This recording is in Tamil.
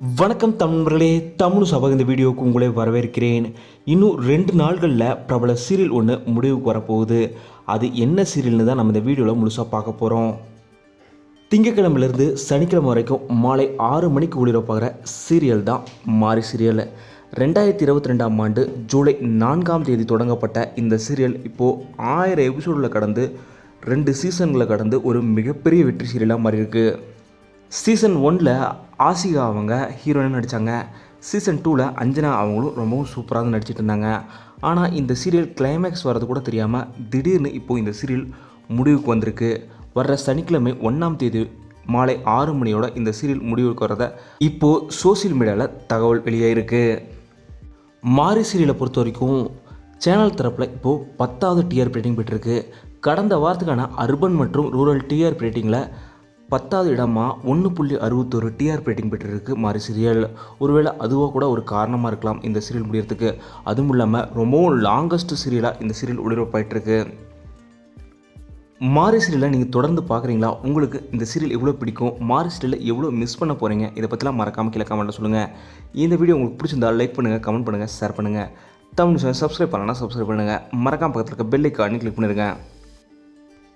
வணக்கம் தமிழர்களே தமிழ் சபா இந்த வீடியோவுக்கு உங்களை வரவேற்கிறேன். இன்னும் ரெண்டு நாள்களில் பிரபல சீரியல் ஒன்று முடிவுக்கு வரப்போகுது. அது என்ன சீரியல்னு தான் நம்ம இந்த வீடியோவில் முழுசாக பார்க்க போகிறோம் திங்கக்கிழமையிலேருந்து சனிக்கிழமை வரைக்கும் மாலை ஆறு மணிக்கு ஒளிபரப்பாகிற சீரியல் தான் மாரி சீரியல். ரெண்டாயிரத்தி இருபத்தி ரெண்டாம் ஆண்டு ஜூலை நான்காம் தேதி தொடங்கப்பட்ட இந்த சீரியல் இப்போது ஆயிரம் எபிசோடில் கடந்து ரெண்டு சீசன்களை கடந்து ஒரு மிகப்பெரிய வெற்றி சீரியலாக மாறி சீசன் ஒனில் ஆசிகா அவங்க ஹீரோயினாக நடித்தாங்க சீசன் டூவில் அஞ்சனா அவங்களும் ரொம்பவும் சூப்பராக நடிச்சிட்டு இருந்தாங்க. ஆனால் இந்த சீரியல் கிளைமேக்ஸ் வர்றது கூட தெரியாமல் திடீர்னு இப்போது இந்த சீரியல் முடிவுக்கு வந்திருக்கு. வர்ற சனிக்கிழமை ஒன்றாம் தேதி மாலை ஆறு மணியோட இந்த சீரியல் முடிவுக்கு வர்றத இப்போது சோஷியல் மீடியாவில் தகவல் வெளியாயிருக்கு. மாரி சீரியலை பொறுத்த வரைக்கும் சேனல் தரப்பில் இப்போது பத்தாவது டிஆர்பி ரேட்டிங் பெற்றிருக்கு. கடந்த வாரத்துக்கான அர்பன் மற்றும் ரூரல் டிஆர்பி ரேட்டிங்கில் பத்தாவது இடமா ஒன்று புள்ளி அறுபத்தொரு டிஆர் ரேட்டிங் பெற்றிருக்கு மாறி சீரியல் ஒருவேளை அதுவாக கூட ஒரு காரணமாக இருக்கலாம் இந்த சீரியல் முடியறதுக்கு. அதுவும் இல்லாமல் ரொம்பவும் லாங்கஸ்ட் சீரியலாக இந்த சீரியல் ஒளிபரப்பாயிட்டிருக்கு. மாரி சீரியலை நீங்கள் தொடர்ந்து பார்க்குறீங்களா உங்களுக்கு இந்த சீரியல் எவ்வளோ பிடிக்கும்? மாரி சீரியலை எவ்வளோ மிஸ் பண்ண போகிறீங்க இதை பற்றிலாம் மறக்காமல் கீழே கமெண்ட்டில் சொல்லுங்கள் இந்த வீடியோ உங்களுக்கு பிடிச்சிருந்தா லைக் பண்ணுங்கள் கமெண்ட் பண்ணுங்கள் ஷேர் பண்ணுங்கள் தமிழ் சப்ஸ்கிரைப் பண்ணலாம் சப்ஸ்கிரைப் பண்ணுங்கள் மறக்காம பக்கத்தில் இருக்க பெல் ஐக்கானே கிளிக் பண்ணிடுங்க